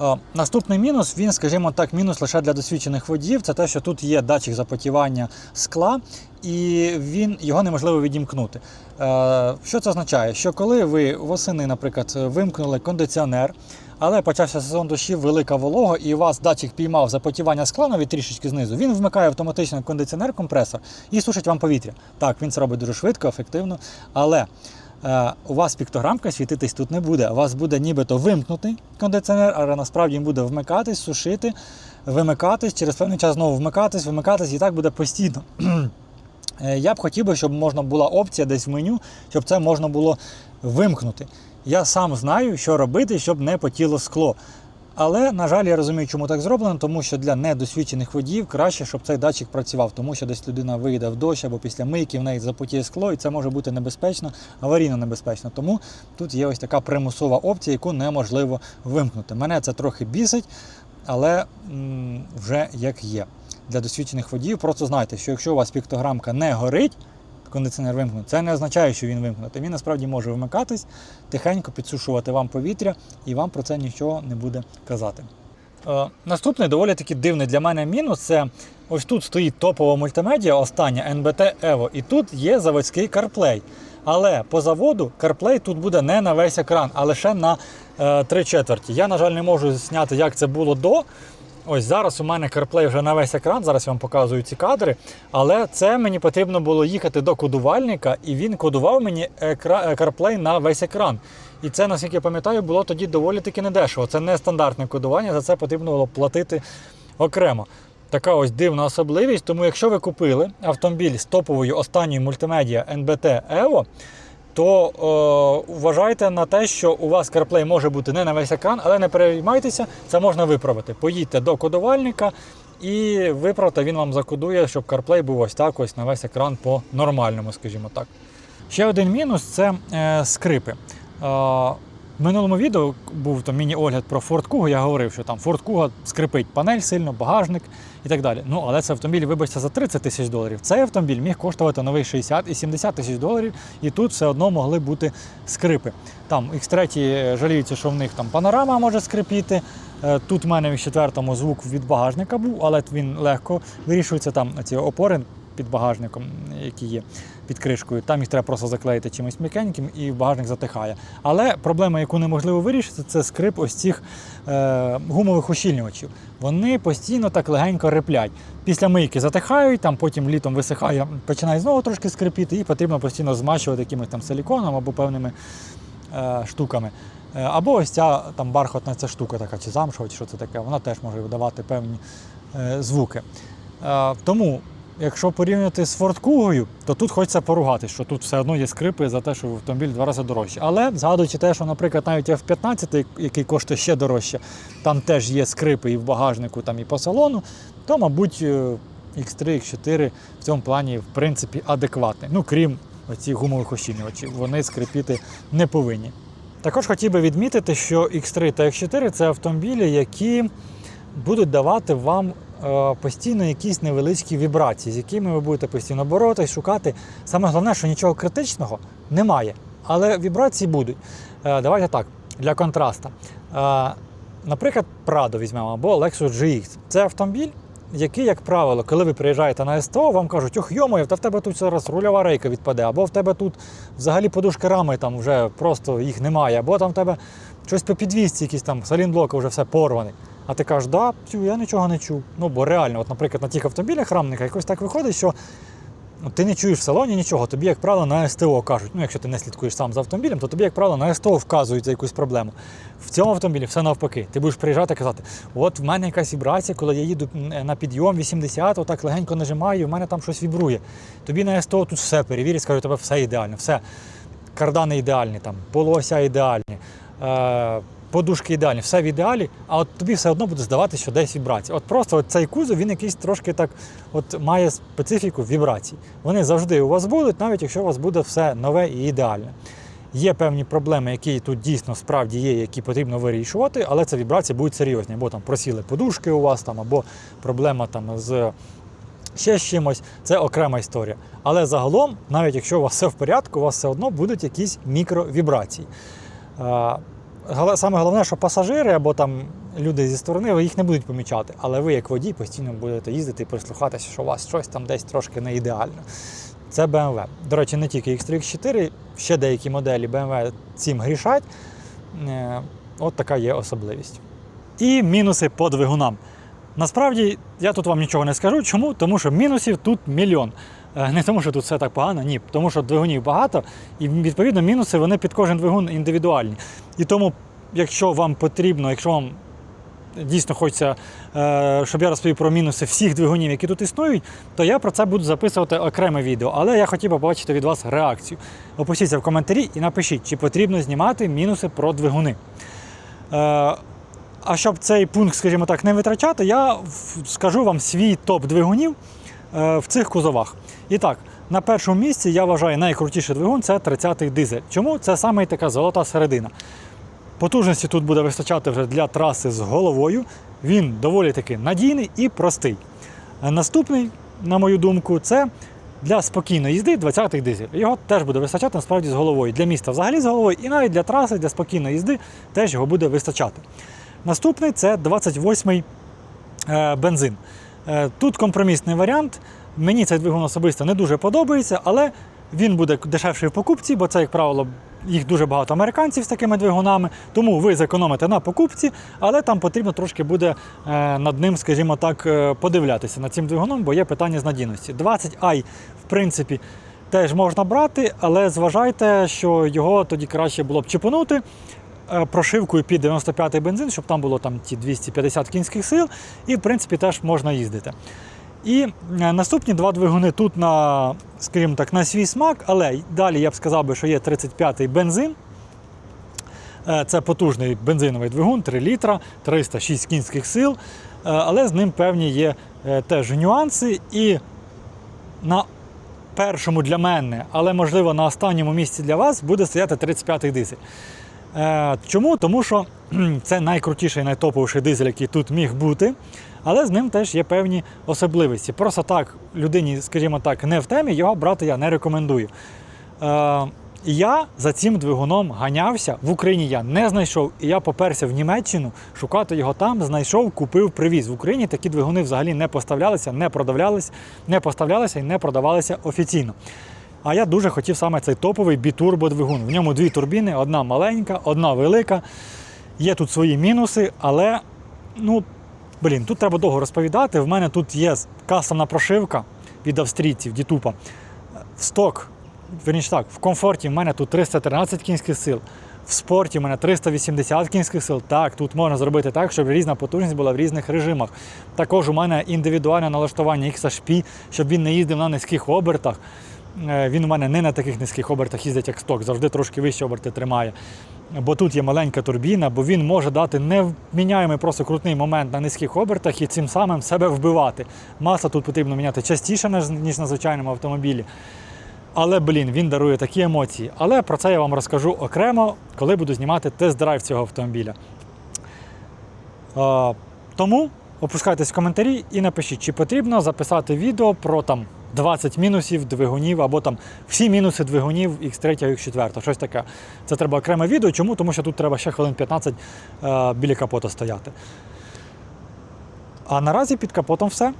Е, Наступний мінус, він, скажімо так, мінус лише для досвідчених водіїв, це те, що тут є датчик запотівання скла, і він, його неможливо відімкнути. Е, Що це означає? Що коли ви восени, наприклад, вимкнули кондиціонер, але почався сезон дощів, велика волога, і у вас датчик піймав запотівання скла навіть трішечки знизу, він вмикає автоматично кондиціонер, компресор і сушить вам повітря. Так, він це робить дуже швидко, ефективно, але у вас піктограмка світитись тут не буде. У вас буде нібито вимкнутий кондиціонер, але насправді він буде вмикатись, сушити, вимикатись, через певний час знову вмикатись, вимикатись, і так буде постійно. Е, Я б хотів би, щоб можна була опція десь в меню, щоб це можна було вимкнути. Я сам знаю, що робити, щоб не потіло скло. Але, на жаль, я розумію, чому так зроблено, тому що для недосвідчених водіїв краще, щоб цей датчик працював, тому що десь людина вийде в дощ або після мийки в неї запотіє скло, і це може бути небезпечно, аварійно небезпечно. Тому тут є ось така примусова опція, яку неможливо вимкнути. Мене це трохи бісить, але м, вже як є. Для досвідчених водіїв просто знайте, що якщо у вас піктограмка не горить, кондиціонер вимкнутий, це не означає, що він вимкнутий. Він насправді може вмикатись, тихенько підсушувати вам повітря, і вам про це нічого не буде казати. Е, наступний доволі таки дивний для мене мінус це ось тут стоїть топова мультимедіа, остання NBT Evo, і тут є заводський CarPlay. Але по заводу CarPlay тут буде не на весь екран, а лише на е, 3 четверті. Я, на жаль, не можу зняти, як це було до. Ось зараз у мене CarPlay вже на весь екран, зараз я вам показую ці кадри. Але це мені потрібно було їхати до кодувальника, і він кодував мені екра... е, CarPlay на весь екран. І це, наскільки я пам'ятаю, було тоді доволі таки недешево. Це не стандартне кодування, за це потрібно було платити окремо. Така ось дивна особливість. Тому якщо ви купили автомобіль з топовою останньою мультимедіа NBT Evo, то е, вважайте на те, що у вас CarPlay може бути не на весь екран, але не переймайтеся, це можна виправити. Поїдьте до кодувальника і виправте, він вам закодує, щоб CarPlay був ось так, ось на весь екран по нормальному, скажімо так. Ще один мінус це е, скрипи. В минулому відео був там міні-огляд про Ford Kuga, я говорив, що там Ford Kuga скрипить панель сильно, багажник і так далі. Ну, але це автомобіль, вибачте, за 30 тисяч доларів. Цей автомобіль міг коштувати новий 60 і 70 тисяч доларів, і тут все одно могли бути скрипи. Там X3 жаліються, що в них там панорама може скрипіти. Е, Тут в мене в четвертому звук від багажника був, але він легко вирішується. Там ці опори під багажником, які є під кришкою. Там їх треба просто заклеїти чимось м'якеньким і багажник затихає. Але проблема, яку неможливо вирішити, це скрип ось цих е, гумових ущільнювачів. Вони постійно так легенько реплять. Після мийки затихають, там потім літом висихає, починає знову трошки скрипіти, і потрібно постійно змащувати якимось там силіконом або певними е, штуками. Е, Або ось ця там бархатна ця штука така, чи замшова, чи що це таке, вона теж може видавати певні е, звуки. Е, тому, якщо порівняти з Ford Kuga, то тут хочеться поругати, що тут все одно є скрипи за те, що автомобіль два рази дорожче. Але згадуючи те, що, наприклад, навіть F-15, який коштує ще дорожче, там теж є скрипи і в багажнику, там і по салону, то, мабуть, е, X3, X4 в цьому плані в принципі адекватний. Ну, крім оцих гумових ощільнювачів, вони скрипіти не повинні. Також хотів би відмітити, що X3 та X4 це автомобілі, які будуть давати вам е, постійно якісь невеличкі вібрації, з якими ви будете постійно боротись, шукати. Саме головне, що нічого критичного немає, але вібрації будуть. Е, давайте так, для контраста. Е, наприклад, Prado візьмемо або Lexus GX. Це автомобіль, який, як правило, коли ви приїжджаєте на СТО, вам кажуть, ох, йомою, та в тебе тут зараз рульова рейка відпаде, або в тебе тут взагалі подушки рами там вже просто їх немає, або там в тебе щось по підвісці, якісь там салінблоки вже все порваний. А ти кажеш, да, я нічого не чув. Ну, бо реально, от, наприклад, на тих автомобілях рамника якось так виходить, що ну, ти не чуєш в салоні нічого, тобі, як правило, на СТО кажуть. Ну, якщо ти не слідкуєш сам за автомобілем, то тобі, як правило, на СТО вказують за якусь проблему. В цьому автомобілі все навпаки. Ти будеш приїжджати і казати, от в мене якась вібрація, коли я їду на підйом 80, отак легенько нажимаю, і в мене там щось вібрує. Тобі на СТО тут все перевірять, скажуть, тебе все ідеально, все. Кардани ідеальні, там, полуося ідеальні. Е- Подушки ідеальні, все в ідеалі, а от тобі все одно буде здаватися, що десь вібрація. От просто от цей кузов він якийсь трошки так от має специфіку вібрацій. Вони завжди у вас будуть, навіть якщо у вас буде все нове і ідеальне. Є певні проблеми, які тут дійсно справді є, які потрібно вирішувати, але це вібрації будуть серйозні. Або там просіли подушки у вас, там, або проблема там з ще з чимось, це окрема історія. Але загалом, навіть якщо у вас все в порядку, у вас все одно будуть якісь мікровібрації. Саме головне, що пасажири або там люди зі сторони ви їх не будуть помічати, але ви, як водій, постійно будете їздити і прислухатися, що у вас щось там десь трошки не ідеально. Це BMW. До речі, не тільки X3, X4, ще деякі моделі BMW цим грішать. Е, От така є особливість. І мінуси по двигунам. Насправді, я тут вам нічого не скажу. Чому? Тому що мінусів тут мільйон. Е, Не тому, що тут все так погано, ні. Тому що двигунів багато, і відповідно мінуси вони під кожен двигун індивідуальні. І тому, якщо вам потрібно, якщо вам дійсно хочеться, е, щоб я розповів про мінуси всіх двигунів, які тут існують, то я про це буду записувати окреме відео. Але я хотів би побачити від вас реакцію. Опустіться в коментарі і напишіть, чи потрібно знімати мінуси про двигуни. А щоб цей пункт, скажімо так, не витрачати, я скажу вам свій топ двигунів е, в цих кузовах. І так, на першому місці я вважаю найкрутіший двигун це 30-й дизель. Чому? Це саме така золота середина. Потужності тут буде вистачати вже для траси з головою. Він доволі таки надійний і простий. Е, Наступний, на мою думку, це для спокійної їзди 20-й дизель. Його теж буде вистачати насправді з головою. Для міста взагалі з головою, і навіть для траси, для спокійної їзди теж його буде вистачати. Наступний це 28-й е, бензин. Е, Тут компромісний варіант. Мені цей двигун особисто не дуже подобається, але він буде дешевший в покупці, бо це, як правило, їх дуже багато американців з такими двигунами. Тому ви зекономите на покупці, але там потрібно трошки буде е, над ним, скажімо так, подивлятися над цим двигуном, бо є питання з надійності. 20i, в принципі, теж можна брати, але зважайте, що його тоді краще було б чіпанути е, прошивкою під 95-й бензин, щоб там було там ті 250 кінських сил, і в принципі теж можна їздити. І е, наступні два двигуни тут на, скажімо так, на свій смак, але далі я б сказав би, що є 35-й бензин. Е, Це потужний бензиновий двигун, 3 літра, 306 кінських сил, Е, але з ним певні є е, теж нюанси. І на першому для мене, але можливо на останньому місці для вас буде стояти 35-й дизель. Е, Чому? Тому що це найкрутіший, найтоповіший дизель, який тут міг бути, але з ним теж є певні особливості. Просто так людині, скажімо так, не в темі, його брати я не рекомендую. Е, я за цим двигуном ганявся в Україні. Я не знайшов, і я поперся в Німеччину шукати його там, знайшов, купив, привіз. В Україні такі двигуни взагалі не поставлялися, не продавлялися, не поставлялися і не продавалися офіційно. А я дуже хотів саме цей топовий бітурбо двигун. В ньому дві турбіни, одна маленька, одна велика. Є тут свої мінуси, але ну, блін, тут треба довго розповідати. В мене тут є кастомна прошивка від австрійців, Дітупа. В сток, верніше так, в комфорті в мене тут 313 кінських сил. В спорті в мене 380 кінських сил. Так, тут можна зробити так, щоб різна потужність була в різних режимах. Також у мене індивідуальне налаштування XHP, щоб він не їздив на низьких обертах. Е, Він у мене не на таких низьких обертах їздить, як сток, завжди трошки вищі оберти тримає. Бо тут є маленька турбіна, бо він може дати невміняємий просто крутний момент на низьких обертах і цим самим себе вбивати. Масло тут потрібно міняти частіше, ніж на звичайному автомобілі. Але, блін, він дарує такі емоції. Але про це я вам розкажу окремо, коли буду знімати тест-драйв цього автомобіля. Е, тому опускайтесь в коментарі і напишіть, чи потрібно записати відео про там 20 мінусів двигунів або там всі мінуси двигунів X3 X4, щось таке. Це треба окреме відео. Чому? Тому що тут треба ще хвилин 15 е, біля капота стояти. А наразі під капотом все.